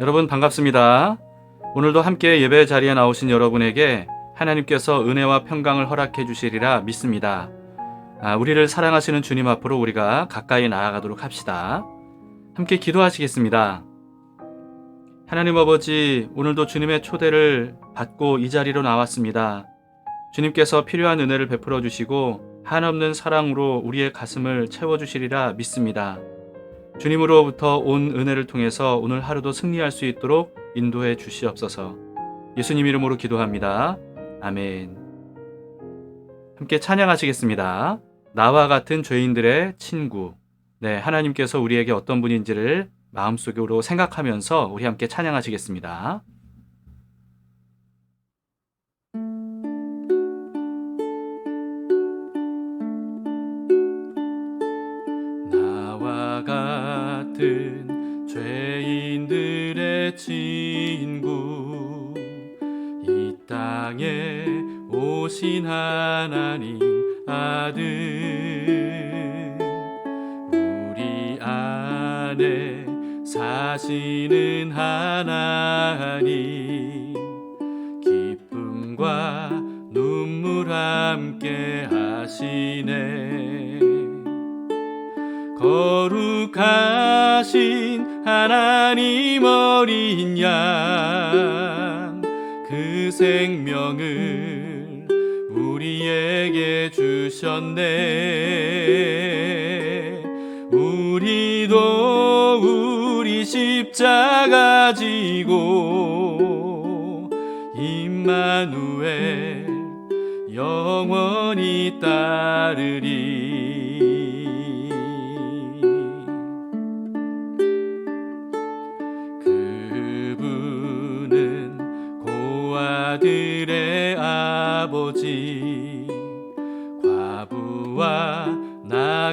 여러분 반갑습니다. 오늘도 함께 예배 자리에 나오신 여러분에게 하나님께서 은혜와 평강을 허락해 주시리라 믿습니다. 아, 우리를 사랑하시는 주님 앞으로 우리가 가까이 나아가도록 합시다. 함께 기도하시겠습니다. 하나님 아버지, 오늘도 주님의 초대를 받고 이 자리로 나왔습니다. 주님께서 필요한 은혜를 베풀어 주시고 한없는 사랑으로 우리의 가슴을 채워 주시리라 믿습니다. 주님으로부터 온 은혜를 통해서 오늘 하루도 승리할 수 있도록 인도해 주시옵소서. 예수님 이름으로 기도합니다. 아멘. 함께 찬양하시겠습니다. 나와 같은 죄인들의 친구. 네, 하나님께서 우리에게 어떤 분인지를 마음속으로 생각하면서 우리 함께 찬양하시겠습니다. 친구 이 땅에 오신 하나님 아들. 우리 안에 사시는 하나님 기쁨과 눈물 함께 하시네. 거룩하신 하나님 어린 양 그 생명을 우리에게 주셨네. 우리도 우리 십자가 지고 임마누엘 영원히 따르리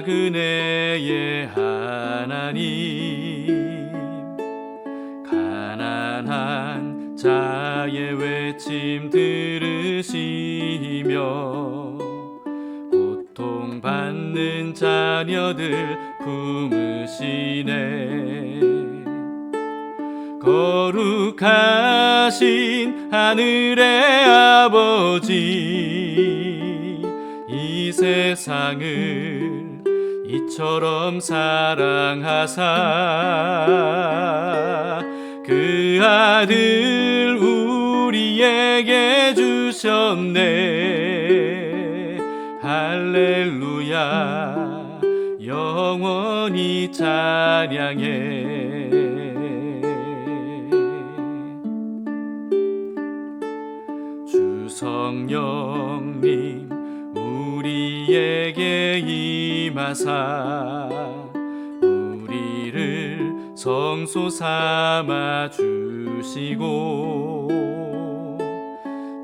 그네의 하나님. 가난한 자의 외침 들으시며 고통받는 자녀들 품으시네. 거룩하신 하늘의 아버지 이 세상을 이처럼 사랑하사 그 아들 우리에게 주셨네. 할렐루야. 영원히 찬양해. 주 성령님 우리에게 임하사 우리를 성소 삼아 주시고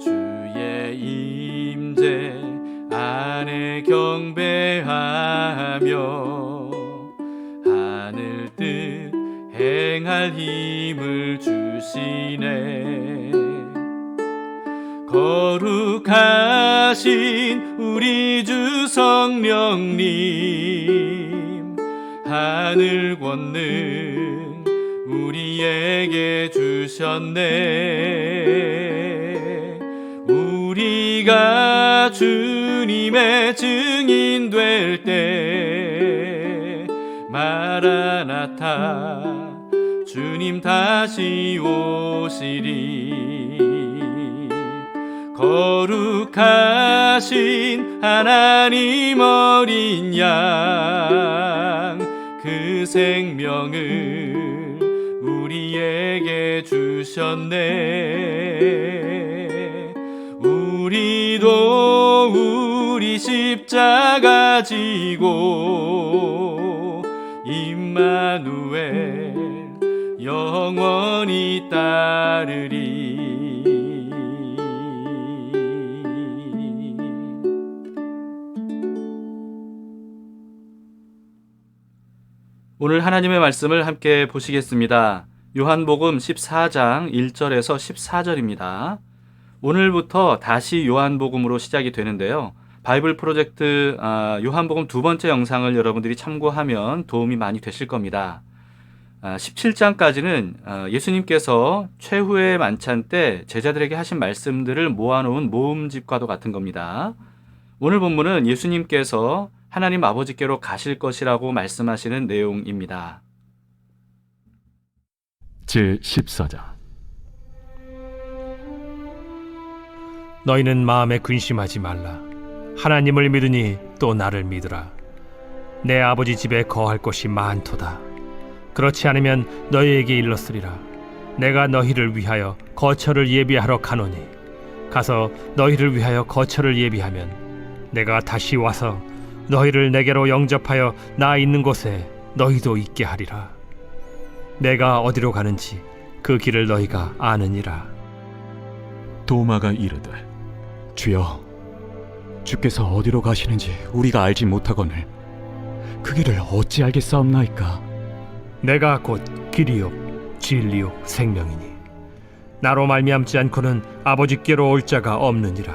주의 임재 안에 경배하며 하늘 뜻 행할 힘을 주시네. 거룩하신 우리 주 성령님 하늘 권능 우리에게 주셨네. 우리가 주님의 증인 될 때 마라나타 주님 다시 오시리. 거룩하신 하나님 어린 양 그 생명을 우리에게 주셨네. 우리도 우리 십자가 지고 임마누엘 영원히 따르리 오늘 하나님의 말씀을 함께 보시겠습니다. 요한복음 14장 1절에서 14절입니다. 오늘부터 다시 요한복음으로 시작이 되는데요. 바이블 프로젝트 아, 요한복음 두 번째 영상을 여러분들이 참고하면 도움이 많이 되실 겁니다. 아, 17장까지는 아, 예수님께서 최후의 만찬 때 제자들에게 하신 말씀들을 모아놓은 모음집과도 같은 겁니다. 오늘 본문은 예수님께서 하나님 아버지께로 가실 것이라고 말씀하시는 내용입니다. 제 14장 너희는 마음에 근심하지 말라. 하나님을 믿으니 또 나를 믿으라. 내 아버지 집에 거할 곳이 많도다. 그렇지 않으면 너희에게 일렀으리라. 내가 너희를 위하여 거처를 예비하러 가노니 가서 너희를 위하여 거처를 예비하면 내가 다시 와서 너희를 내게로 영접하여 나 있는 곳에 너희도 있게 하리라. 내가 어디로 가는지 그 길을 너희가 아느니라. 도마가 이르되 주여 주께서 어디로 가시는지 우리가 알지 못하거늘 그 길을 어찌 알겠사옵나이까 내가 곧 길이요 진리요 생명이니 나로 말미암지 않고는 아버지께로 올 자가 없느니라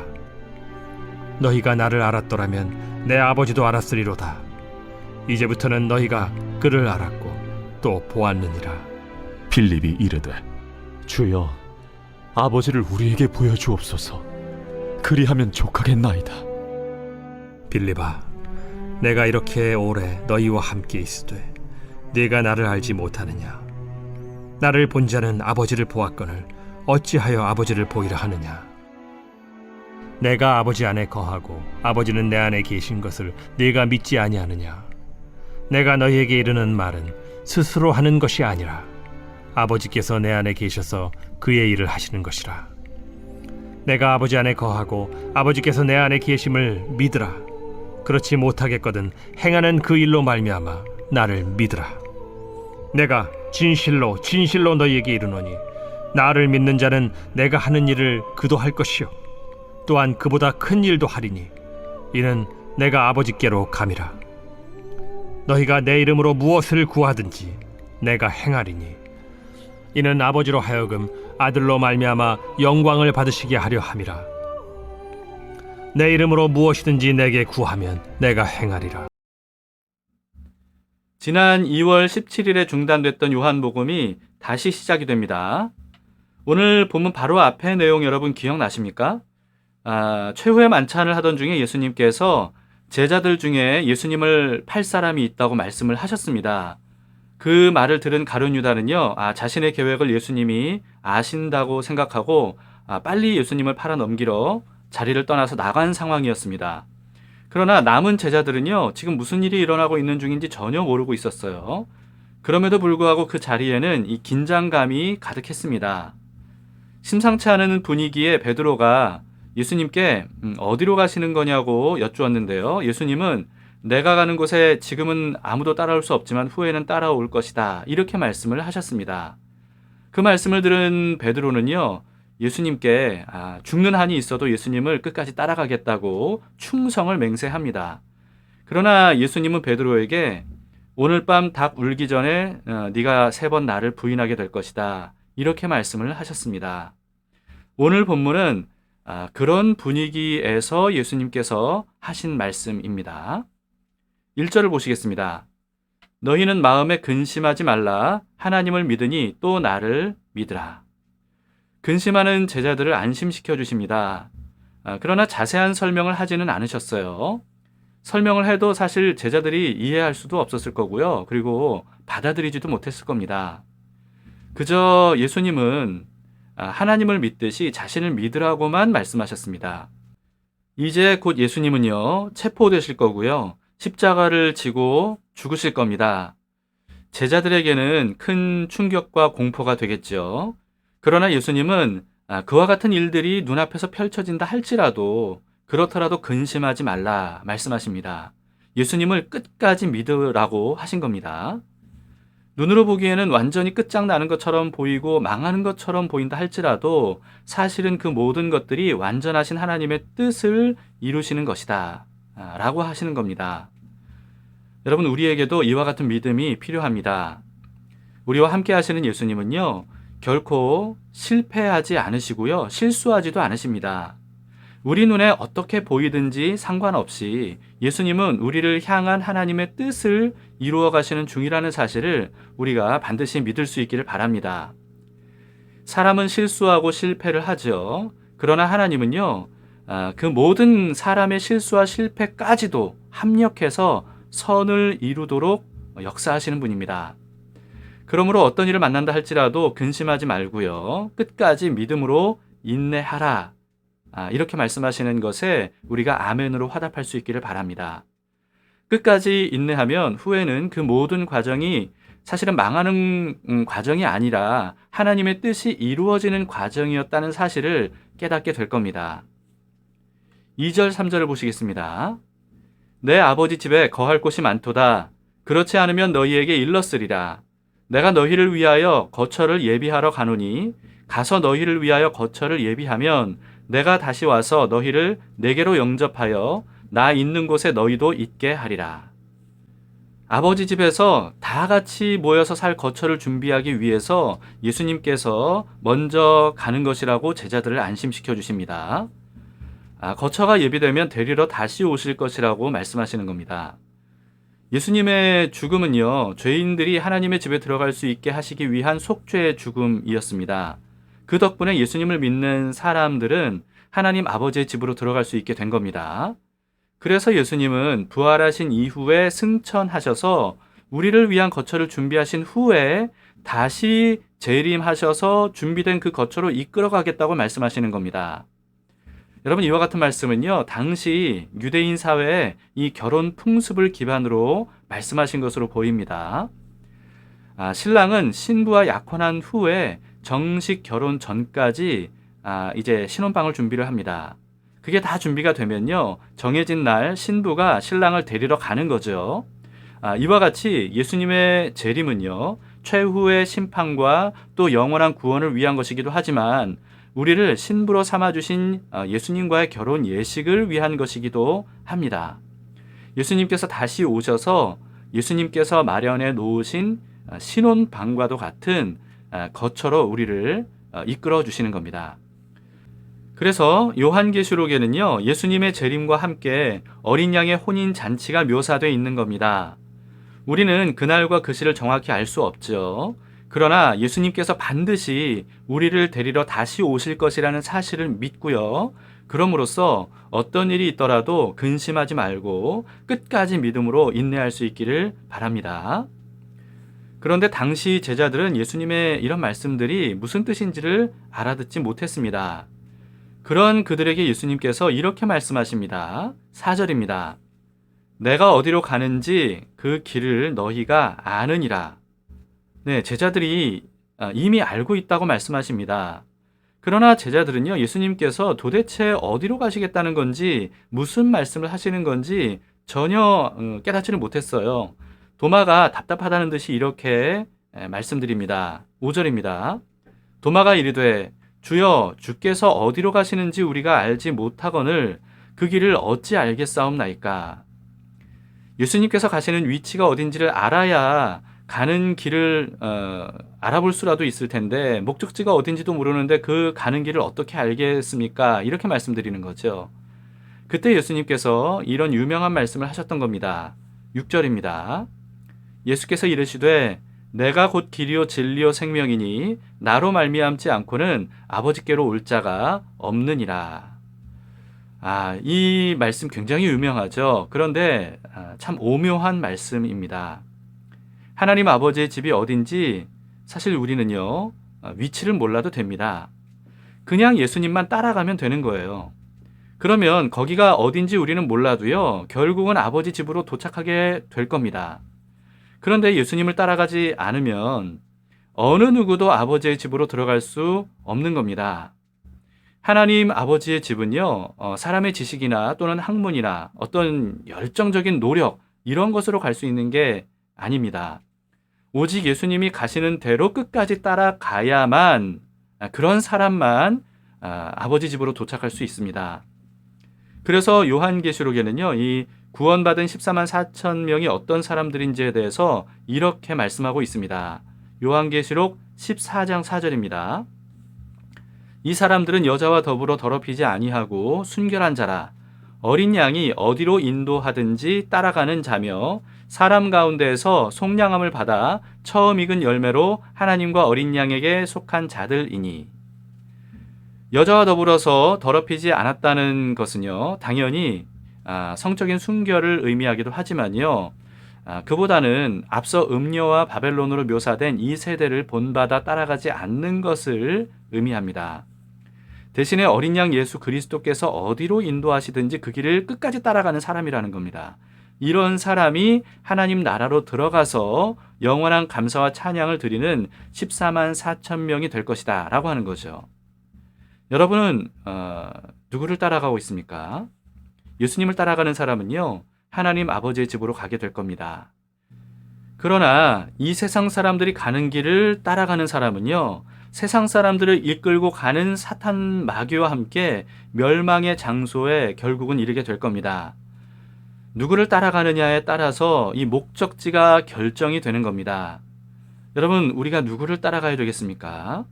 너희가 나를 알았더라면 내 아버지도 알았으리로다. 이제부터는 너희가 그를 알았고 또 보았느니라. 빌립이 이르되 주여 아버지를 우리에게 보여주옵소서. 그리하면 족하겠나이다. 빌립아 내가 이렇게 오래 너희와 함께 있으되 네가 나를 알지 못하느냐? 나를 본 자는 아버지를 보았거늘 어찌하여 아버지를 보이라 하느냐 내가 아버지 안에 거하고 아버지는 내 안에 계신 것을 네가 믿지 아니하느냐? 내가 너희에게 이르는 말은 스스로 하는 것이 아니라 아버지께서 내 안에 계셔서 그의 일을 하시는 것이라. 내가 아버지 안에 거하고 아버지께서 내 안에 계심을 믿으라. 그렇지 못하겠거든 행하는 그 일로 말미암아 나를 믿으라. 내가 진실로 진실로 너희에게 이르노니 나를 믿는 자는 내가 하는 일을 그도 할 것이요 또한 그보다 큰 일도 하리니 이는 내가 아버지께로 감이라 너희가 내 이름으로 무엇을 구하든지 내가 행하리니 이는 아버지로 하여금 아들로 말미암아 영광을 받으시게 하려 함이라 내 이름으로 무엇이든지 내게 구하면 내가 행하리라 지난 2월 17일에 중단됐던 요한복음이 다시 시작이 됩니다. 오늘 본문 바로 앞에 내용 여러분 기억나십니까? 아, 최후의 만찬을 하던 중에 예수님께서 제자들 중에 예수님을 팔 사람이 있다고 말씀을 하셨습니다. 그 말을 들은 가룟 유다는요, 아, 자신의 계획을 예수님이 아신다고 생각하고 아, 빨리 예수님을 팔아 넘기러 자리를 떠나서 나간 상황이었습니다. 그러나 남은 제자들은요, 지금 무슨 일이 일어나고 있는 중인지 전혀 모르고 있었어요. 그럼에도 불구하고 그 자리에는 이 긴장감이 가득했습니다. 심상치 않은 분위기에 베드로가 예수님께 음, 어디로 가시는 거냐고 여쭈었는데요. 예수님은 내가 가는 곳에 지금은 아무도 따라올 수 없지만 후에는 따라올 것이다. 이렇게 말씀을 하셨습니다. 그 말씀을 들은 베드로는요. 예수님께 아, 죽는 한이 있어도 예수님을 끝까지 따라가겠다고 충성을 맹세합니다. 그러나 예수님은 베드로에게 오늘 밤 닭 울기 전에 어, 네가 세 번 나를 부인하게 될 것이다. 이렇게 말씀을 하셨습니다. 오늘 본문은 아, 그런 분위기에서 예수님께서 하신 말씀입니다. 1절을 보시겠습니다. 너희는 마음에 근심하지 말라. 하나님을 믿으니 또 나를 믿으라. 근심하는 제자들을 안심시켜 주십니다. 아, 그러나 자세한 설명을 하지는 않으셨어요. 설명을 해도 사실 제자들이 이해할 수도 없었을 거고요. 그리고 받아들이지도 못했을 겁니다. 그저 예수님은 아, 하나님을 믿듯이 자신을 믿으라고만 말씀하셨습니다. 이제 곧 예수님은요, 체포되실 거고요. 십자가를 지고 죽으실 겁니다. 제자들에게는 큰 충격과 공포가 되겠죠. 그러나 예수님은 아, 그와 같은 일들이 눈앞에서 펼쳐진다 할지라도 그렇더라도 근심하지 말라 말씀하십니다. 예수님을 끝까지 믿으라고 하신 겁니다. 눈으로 보기에는 완전히 끝장나는 것처럼 보이고 망하는 것처럼 보인다 할지라도 사실은 그 모든 것들이 완전하신 하나님의 뜻을 이루시는 것이다. 아, 라고 하시는 겁니다. 여러분, 우리에게도 이와 같은 믿음이 필요합니다. 우리와 함께 하시는 예수님은요, 결코 실패하지 않으시고요, 실수하지도 않으십니다. 우리 눈에 어떻게 보이든지 상관없이 예수님은 우리를 향한 하나님의 뜻을 이루어 가시는 중이라는 사실을 우리가 반드시 믿을 수 있기를 바랍니다. 사람은 실수하고 실패를 하죠. 그러나 하나님은요, 아, 그 모든 사람의 실수와 실패까지도 합력해서 선을 이루도록 역사하시는 분입니다. 그러므로 어떤 일을 만난다 할지라도 근심하지 말고요. 끝까지 믿음으로 인내하라. 아, 이렇게 말씀하시는 것에 우리가 아멘으로 화답할 수 있기를 바랍니다. 끝까지 인내하면 후에는 그 모든 과정이 사실은 망하는 음, 과정이 아니라 하나님의 뜻이 이루어지는 과정이었다는 사실을 깨닫게 될 겁니다. 2절, 3절을 보시겠습니다. 내 아버지 집에 거할 곳이 많도다. 그렇지 않으면 너희에게 일렀으리라. 내가 너희를 위하여 거처를 예비하러 가노니 가서 너희를 위하여 거처를 예비하면 내가 다시 와서 너희를 내게로 영접하여 나 있는 곳에 너희도 있게 하리라. 아버지 집에서 다 같이 모여서 살 거처를 준비하기 위해서 예수님께서 먼저 가는 것이라고 제자들을 안심시켜 주십니다. 아, 거처가 예비되면 데리러 다시 오실 것이라고 말씀하시는 겁니다. 예수님의 죽음은요, 죄인들이 하나님의 집에 들어갈 수 있게 하시기 위한 속죄의 죽음이었습니다. 그 덕분에 예수님을 믿는 사람들은 하나님 아버지의 집으로 들어갈 수 있게 된 겁니다. 그래서 예수님은 부활하신 이후에 승천하셔서 우리를 위한 거처를 준비하신 후에 다시 재림하셔서 준비된 그 거처로 이끌어 가겠다고 말씀하시는 겁니다. 여러분 이와 같은 말씀은요 당시 유대인 사회의 이 결혼 풍습을 기반으로 말씀하신 것으로 보입니다. 아, 신랑은 신부와 약혼한 후에 정식 결혼 전까지 아, 이제 신혼방을 준비를 합니다. 그게 다 준비가 되면요 정해진 날 신부가 신랑을 데리러 가는 거죠. 아, 이와 같이 예수님의 재림은요 최후의 심판과 또 영원한 구원을 위한 것이기도 하지만 우리를 신부로 삼아주신 어, 예수님과의 결혼 예식을 위한 것이기도 합니다. 예수님께서 다시 오셔서 예수님께서 마련해 놓으신 어, 신혼방과도 같은 어, 거처로 우리를 이끌어 주시는 겁니다. 그래서 요한계시록에는요, 예수님의 재림과 함께 어린 양의 혼인 잔치가 묘사되어 있는 겁니다. 우리는 그날과 그 시를 정확히 알 수 없죠. 그러나 예수님께서 반드시 우리를 데리러 다시 오실 것이라는 사실을 믿고요. 그럼으로써 어떤 일이 있더라도 근심하지 말고 끝까지 믿음으로 인내할 수 있기를 바랍니다. 그런데 당시 제자들은 예수님의 이런 말씀들이 무슨 뜻인지를 알아듣지 못했습니다. 그런 그들에게 예수님께서 이렇게 말씀하십니다. 4절입니다. 내가 어디로 가는지 그 길을 너희가 아느니라. 네, 제자들이 아, 이미 알고 있다고 말씀하십니다. 그러나 제자들은요, 예수님께서 도대체 어디로 가시겠다는 건지, 무슨 말씀을 하시는 건지 전혀 어, 깨닫지를 못했어요. 도마가 답답하다는 듯이 이렇게 말씀드립니다. 5절입니다. 도마가 이르되, 주여, 주께서 어디로 가시는지 우리가 알지 못하거늘 그 길을 어찌 알겠사옵나이까? 예수님께서 가시는 위치가 어딘지를 알아야 가는 길을 어, 알아볼 수라도 있을 텐데 목적지가 어딘지도 모르는데 그 가는 길을 어떻게 알겠습니까? 이렇게 말씀드리는 거죠. 그때 예수님께서 이런 유명한 말씀을 하셨던 겁니다. 6절입니다. 예수께서 이르시되 내가 곧 길이요 진리요 생명이니 나로 말미암지 않고는 아버지께로 올 자가 없느니라. 아, 이 말씀 굉장히 유명하죠. 그런데 아, 참 오묘한 말씀입니다. 하나님 아버지의 집이 어딘지 사실 우리는요, 아, 위치를 몰라도 됩니다. 그냥 예수님만 따라가면 되는 거예요. 그러면 거기가 어딘지 우리는 몰라도요, 결국은 아버지 집으로 도착하게 될 겁니다. 그런데 예수님을 따라가지 않으면 어느 누구도 아버지의 집으로 들어갈 수 없는 겁니다. 하나님 아버지의 집은요, 어, 사람의 지식이나 또는 학문이나 어떤 열정적인 노력, 이런 것으로 갈 수 있는 게 아닙니다. 오직 예수님이 가시는 대로 끝까지 따라가야만 아, 그런 사람만 아, 아버지 집으로 도착할 수 있습니다. 그래서 요한계시록에는요, 이 구원받은 14만 4천 명이 어떤 사람들인지에 대해서 이렇게 말씀하고 있습니다. 요한계시록 14장 4절입니다. 이 사람들은 여자와 더불어 더럽히지 아니하고 순결한 자라 어린 양이 어디로 인도하든지 따라가는 자며 사람 가운데에서 속량함을 받아 처음 익은 열매로 하나님과 어린 양에게 속한 자들이니 여자와 더불어서 더럽히지 않았다는 것은요 당연히 아, 성적인 순결을 의미하기도 하지만요 아, 그보다는 앞서 음녀와 바벨론으로 묘사된 이 세대를 본받아 따라가지 않는 것을 의미합니다. 대신에 어린 양 예수 그리스도께서 어디로 인도하시든지 그 길을 끝까지 따라가는 사람이라는 겁니다. 이런 사람이 하나님 나라로 들어가서 영원한 감사와 찬양을 드리는 14만 4천 명이 될 것이다 라고 하는 거죠. 여러분은 어, 누구를 따라가고 있습니까? 예수님을 따라가는 사람은요. 하나님 아버지의 집으로 가게 될 겁니다. 그러나 이 세상 사람들이 가는 길을 따라가는 사람은요. 세상 사람들을 이끌고 가는 사탄 마귀와 함께 멸망의 장소에 결국은 이르게 될 겁니다. 누구를 따라가느냐에 따라서 이 목적지가 결정이 되는 겁니다. 여러분, 우리가 누구를 따라가야 되겠습니까?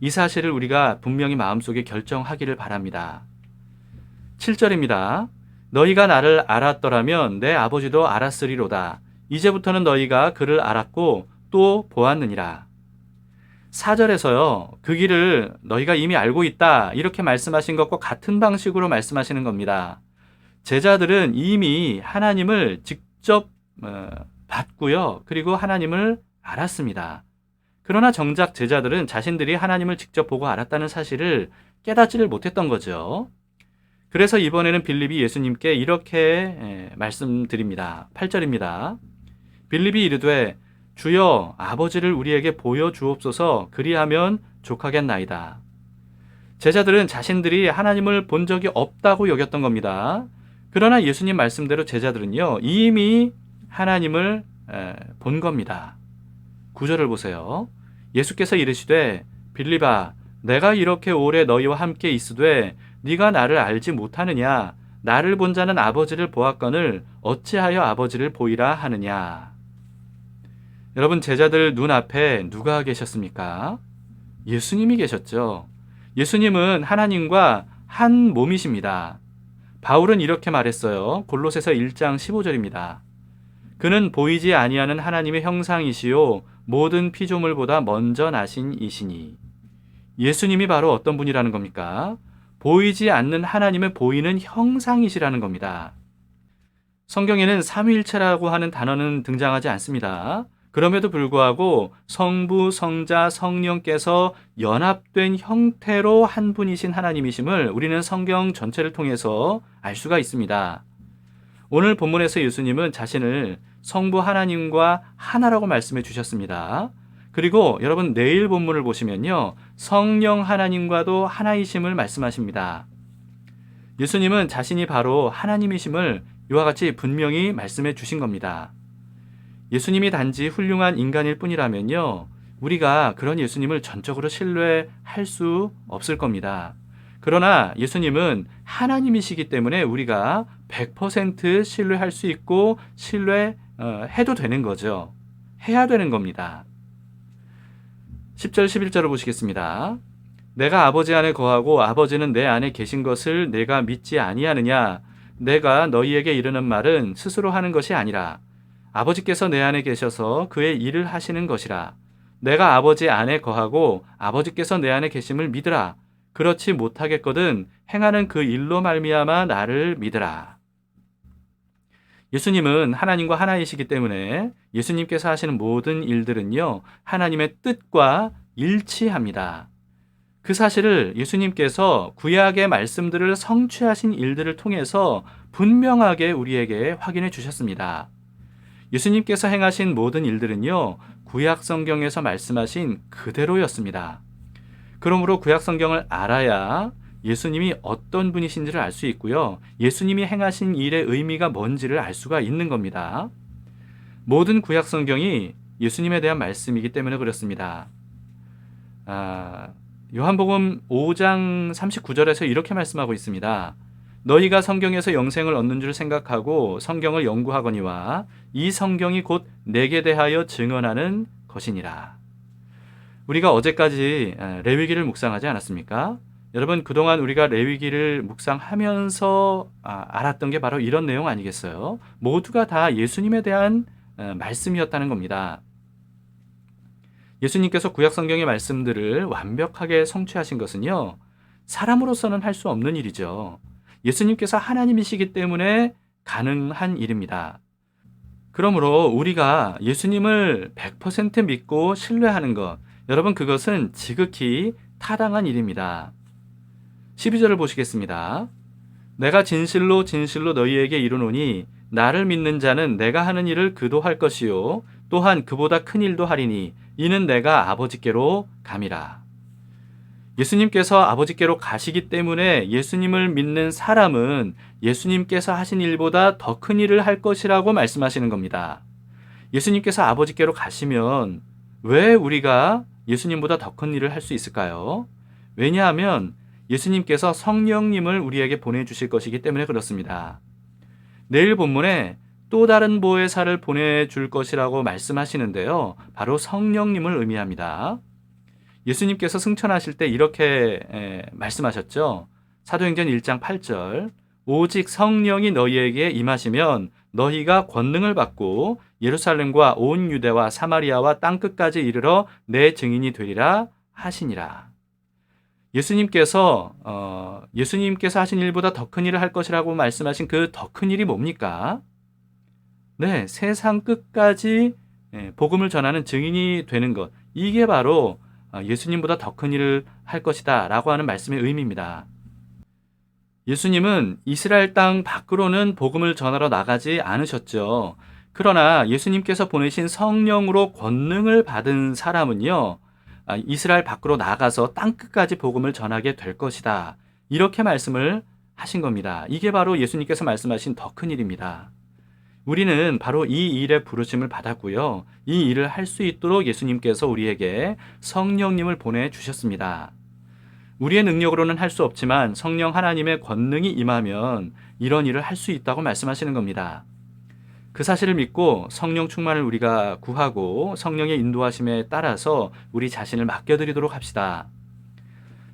이 사실을 우리가 분명히 마음속에 결정하기를 바랍니다. 7절입니다. 너희가 나를 알았더라면 내 아버지도 알았으리로다. 이제부터는 너희가 그를 알았고 또 보았느니라. 4절에서요, 그 길을 너희가 이미 알고 있다. 이렇게 말씀하신 것과 같은 방식으로 말씀하시는 겁니다. 제자들은 이미 하나님을 직접 어, 봤고요. 그리고 하나님을 알았습니다. 그러나 정작 제자들은 자신들이 하나님을 직접 보고 알았다는 사실을 깨닫지를 못했던 거죠. 그래서 이번에는 빌립이 예수님께 이렇게 에, 말씀드립니다. 8절입니다. 빌립이 이르되 주여 아버지를 우리에게 보여 주옵소서 그리하면 족하겠나이다. 제자들은 자신들이 하나님을 본 적이 없다고 여겼던 겁니다. 그러나 예수님 말씀대로 제자들은요 이미 하나님을 에, 본 겁니다. 구절을 보세요. 예수께서 이르시되 빌립아 내가 이렇게 오래 너희와 함께 있으되 네가 나를 알지 못하느냐 나를 본 자는 아버지를 보았거늘 어찌하여 아버지를 보이라 하느냐 여러분 제자들 눈앞에 누가 계셨습니까? 예수님이 계셨죠. 예수님은 하나님과 한 몸이십니다. 바울은 이렇게 말했어요. 골로새서 1장 15절입니다. 그는 보이지 아니하는 하나님의 형상이시요 모든 피조물보다 먼저 나신 이시니 예수님이 바로 어떤 분이라는 겁니까? 보이지 않는 하나님의 보이는 형상이시라는 겁니다. 성경에는 삼위일체라고 하는 단어는 등장하지 않습니다. 그럼에도 불구하고 성부, 성자, 성령께서 연합된 형태로 한 분이신 하나님이심을 우리는 성경 전체를 통해서 알 수가 있습니다. 오늘 본문에서 예수님은 자신을 성부 하나님과 하나라고 말씀해 주셨습니다. 그리고 여러분 내일 본문을 보시면요. 성령 하나님과도 하나이심을 말씀하십니다. 예수님은 자신이 바로 하나님이심을 이와 같이 분명히 말씀해 주신 겁니다. 예수님이 단지 훌륭한 인간일 뿐이라면요. 우리가 그런 예수님을 전적으로 신뢰할 수 없을 겁니다. 그러나 예수님은 하나님이시기 때문에 우리가 100% 신뢰할 수 있고 신뢰해도 되는 거죠. 해야 되는 겁니다. 10절 11절을 보시겠습니다. 내가 아버지 안에 거하고 아버지는 내 안에 계신 것을 내가 믿지 아니하느냐? 내가 너희에게 이르는 말은 스스로 하는 것이 아니라 아버지께서 내 안에 계셔서 그의 일을 하시는 것이라. 내가 아버지 안에 거하고 아버지께서 내 안에 계심을 믿으라. 그렇지 못하겠거든 행하는 그 일로 말미암아 나를 믿으라 예수님은 하나님과 하나이시기 때문에 예수님께서 하시는 모든 일들은요, 하나님의 뜻과 일치합니다. 그 사실을 예수님께서 구약의 말씀들을 성취하신 일들을 통해서 분명하게 우리에게 확인해 주셨습니다. 예수님께서 행하신 모든 일들은요, 구약 성경에서 말씀하신 그대로였습니다. 그러므로 구약 성경을 알아야 예수님이 어떤 분이신지를 알 수 있고요. 예수님이 행하신 일의 의미가 뭔지를 알 수가 있는 겁니다. 모든 구약 성경이 예수님에 대한 말씀이기 때문에 그렇습니다. 아, 요한복음 5장 39절에서 이렇게 말씀하고 있습니다. 너희가 성경에서 영생을 얻는 줄 생각하고 성경을 연구하거니와 이 성경이 곧 내게 대하여 증언하는 것이니라. 우리가 어제까지 에, 레위기를 묵상하지 않았습니까? 여러분 그동안 우리가 레위기를 묵상하면서 아, 알았던 게 바로 이런 내용 아니겠어요? 모두가 다 예수님에 대한 에, 말씀이었다는 겁니다. 예수님께서 구약 성경의 말씀들을 완벽하게 성취하신 것은요. 사람으로서는 할 수 없는 일이죠. 예수님께서 하나님이시기 때문에 가능한 일입니다. 그러므로 우리가 예수님을 100% 믿고 신뢰하는 것, 여러분 그것은 지극히 타당한 일입니다. 12절을 보시겠습니다. 내가 진실로 진실로 너희에게 이르노니 나를 믿는 자는 내가 하는 일을 그도 할 것이요 또한 그보다 큰 일도 하리니 이는 내가 아버지께로 감이라. 예수님께서 아버지께로 가시기 때문에 예수님을 믿는 사람은 예수님께서 하신 일보다 더 큰 일을 할 것이라고 말씀하시는 겁니다. 예수님께서 아버지께로 가시면 왜 우리가 예수님보다 더 큰 일을 할 수 있을까요? 왜냐하면 예수님께서 성령님을 우리에게 보내주실 것이기 때문에 그렇습니다. 내일 본문에 또 다른 보혜사를 보내줄 것이라고 말씀하시는데요. 바로 성령님을 의미합니다. 예수님께서 승천하실 때 이렇게 에, 말씀하셨죠. 사도행전 1장 8절. 오직 성령이 너희에게 임하시면 너희가 권능을 받고 예루살렘과 온 유대와 사마리아와 땅 끝까지 이르러 내 증인이 되리라 하시니라. 예수님께서 어, 예수님께서 하신 일보다 더 큰 일을 할 것이라고 말씀하신 그 더 큰 일이 뭡니까? 네, 세상 끝까지 예, 복음을 전하는 증인이 되는 것. 이게 바로 어, 예수님보다 더 큰 일을 할 것이다 라고 하는 말씀의 의미입니다. 예수님은 이스라엘 땅 밖으로는 복음을 전하러 나가지 않으셨죠. 그러나 예수님께서 보내신 성령으로 권능을 받은 사람은요, 아, 이스라엘 밖으로 나가서 땅 끝까지 복음을 전하게 될 것이다. 이렇게 말씀을 하신 겁니다. 이게 바로 예수님께서 말씀하신 더 큰 일입니다. 우리는 바로 이 일에 부르심을 받았고요. 이 일을 할 수 있도록 예수님께서 우리에게 성령님을 보내 주셨습니다. 우리의 능력으로는 할 수 없지만 성령 하나님의 권능이 임하면 이런 일을 할 수 있다고 말씀하시는 겁니다. 그 사실을 믿고 성령 충만을 우리가 구하고 성령의 인도하심에 따라서 우리 자신을 맡겨드리도록 합시다.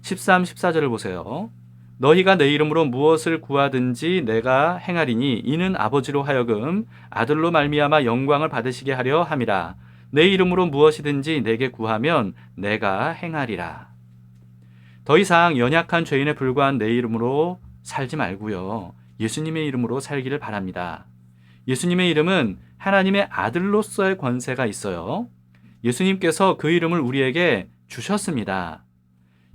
13, 14절을 보세요. 너희가 내 이름으로 무엇을 구하든지 내가 행하리니 이는 아버지로 하여금 아들로 말미암아 영광을 받으시게 하려 함이라. 내 이름으로 무엇이든지 내게 구하면 내가 행하리라. 더 이상 연약한 죄인에 불과한 내 이름으로 살지 말고요. 예수님의 이름으로 살기를 바랍니다. 예수님의 이름은 하나님의 아들로서의 권세가 있어요. 예수님께서 그 이름을 우리에게 주셨습니다.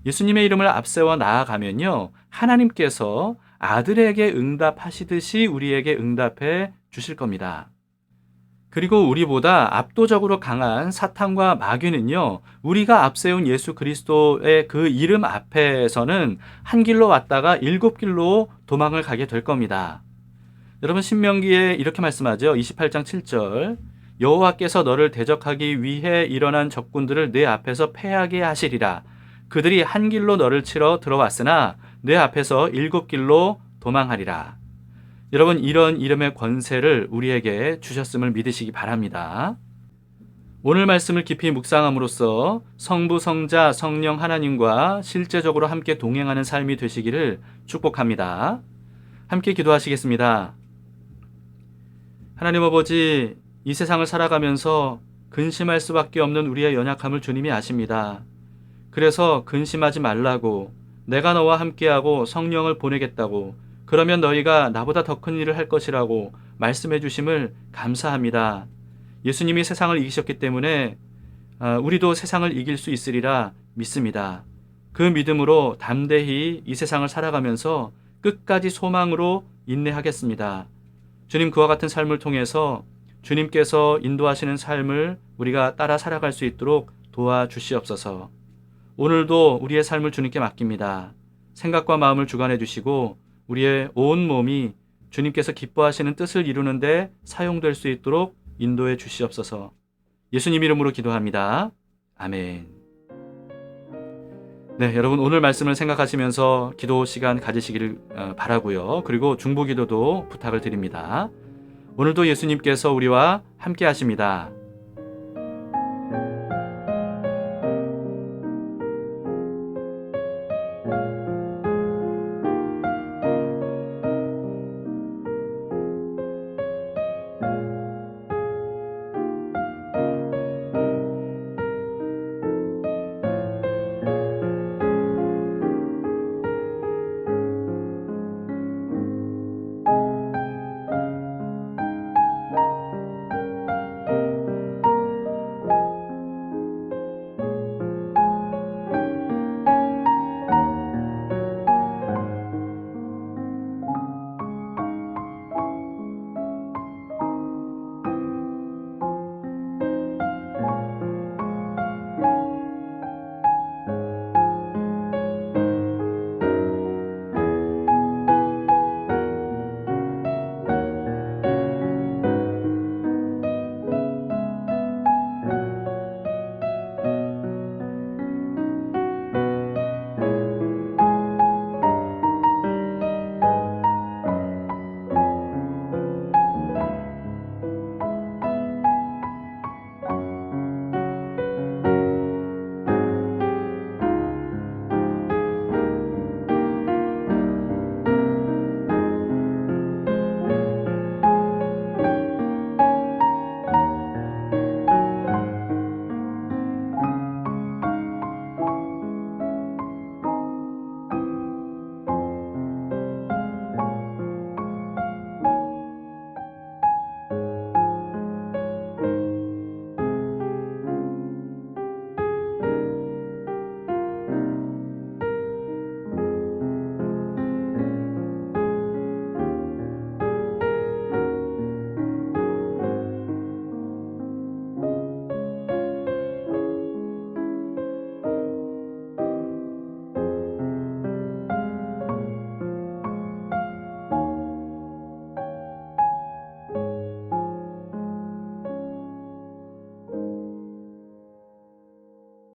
예수님의 이름을 앞세워 나아가면요. 하나님께서 아들에게 응답하시듯이 우리에게 응답해 주실 겁니다. 그리고 우리보다 압도적으로 강한 사탄과 마귀는요, 우리가 앞세운 예수 그리스도의 그 이름 앞에서는 한 길로 왔다가 일곱 길로 도망을 가게 될 겁니다. 여러분, 신명기에 이렇게 말씀하죠. 28장 7절. 여호와께서 너를 대적하기 위해 일어난 적군들을 내 앞에서 패하게 하시리라. 그들이 한 길로 너를 치러 들어왔으나 내 앞에서 일곱 길로 도망하리라. 여러분 이런 이름의 권세를 우리에게 주셨음을 믿으시기 바랍니다. 오늘 말씀을 깊이 묵상함으로써 성부, 성자, 성령 하나님과 실제적으로 함께 동행하는 삶이 되시기를 축복합니다. 함께 기도하시겠습니다. 하나님 아버지, 이 세상을 살아가면서 근심할 수밖에 없는 우리의 연약함을 주님이 아십니다. 그래서 근심하지 말라고 내가 너와 함께하고 성령을 보내겠다고 그러면 너희가 나보다 더 큰 일을 할 것이라고 말씀해 주심을 감사합니다. 예수님이 세상을 이기셨기 때문에 아, 우리도 세상을 이길 수 있으리라 믿습니다. 그 믿음으로 담대히 이 세상을 살아가면서 끝까지 소망으로 인내하겠습니다. 주님 그와 같은 삶을 통해서 주님께서 인도하시는 삶을 우리가 따라 살아갈 수 있도록 도와주시옵소서. 오늘도 우리의 삶을 주님께 맡깁니다. 생각과 마음을 주관해 주시고 우리의 온 몸이 주님께서 기뻐하시는 뜻을 이루는데 사용될 수 있도록 인도해 주시옵소서. 예수님 이름으로 기도합니다. 아멘. 네, 여러분 오늘 말씀을 생각하시면서 기도 시간 가지시기를 어, 바라고요. 그리고 중보 기도도 부탁을 드립니다. 오늘도 예수님께서 우리와 함께 하십니다.